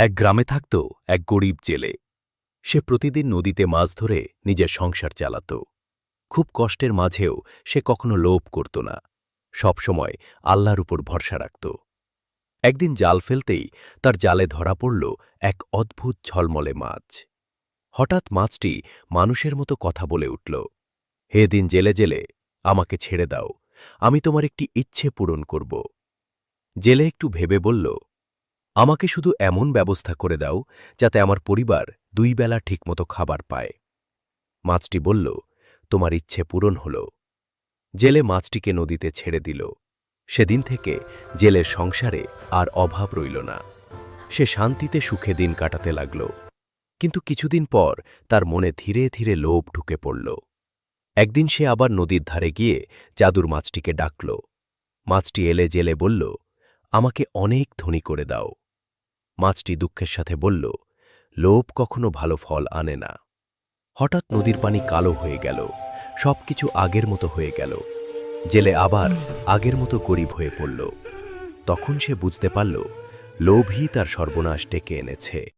এক গ্রামে থাকত এক গরিব জেলে। সে প্রতিদিন নদীতে মাছ ধরে নিজের সংসার চালাত। খুব কষ্টের মাঝেও সে কখনো লোভ করত না। সবসময় আল্লাহর উপর ভরসা রাখত। একদিন জাল ফেলতেই তার জালে ধরা পড়ল এক অদ্ভুত ঝলমলে মাছ। হঠাৎ মাছটি মানুষের মতো কথা বলে উঠল, হে দিন জেলে জেলে, আমাকে ছেড়ে দাও। আমি তোমার একটি ইচ্ছে পূরণ করব। জেলে একটু ভেবে বলল আমাকে শুধু এমন ব্যবস্থা করে দাও যাতে আমার পরিবার দুই বেলা ঠিকমতো খাবার পায়। মাছটি বলল, তোমার ইচ্ছে পূরণ হল। জেলে মাছটিকে নদীতে ছেড়ে দিল। সেদিন থেকে জেলের সংসারে আর অভাব রইল না। সে শান্তিতে সুখে দিন কাটাতে লাগল। কিন্তু কিছুদিন পর তার মনে ধীরে ধীরে লোভ ঢুকে পড়ল। একদিন সে আবার নদীর ধারে গিয়ে জাদুর মাছটিকে ডাকল। মাছটি এলে জেলে বলল, আমাকে অনেক ধনী করে দাও। মাছটি দুঃখের সাথে বলল, লোভ কখনো ভালো ফল আনে না। হঠাৎ নদীর পানি কালো হয়ে গেল সব কিছু আগের মতো হয়ে গেল। জেলে আবার আগের মতো গরিব হয়ে পড়ল। তখন সে বুঝতে পারল, লোভই তার সর্বনাশ ডেকে এনেছে।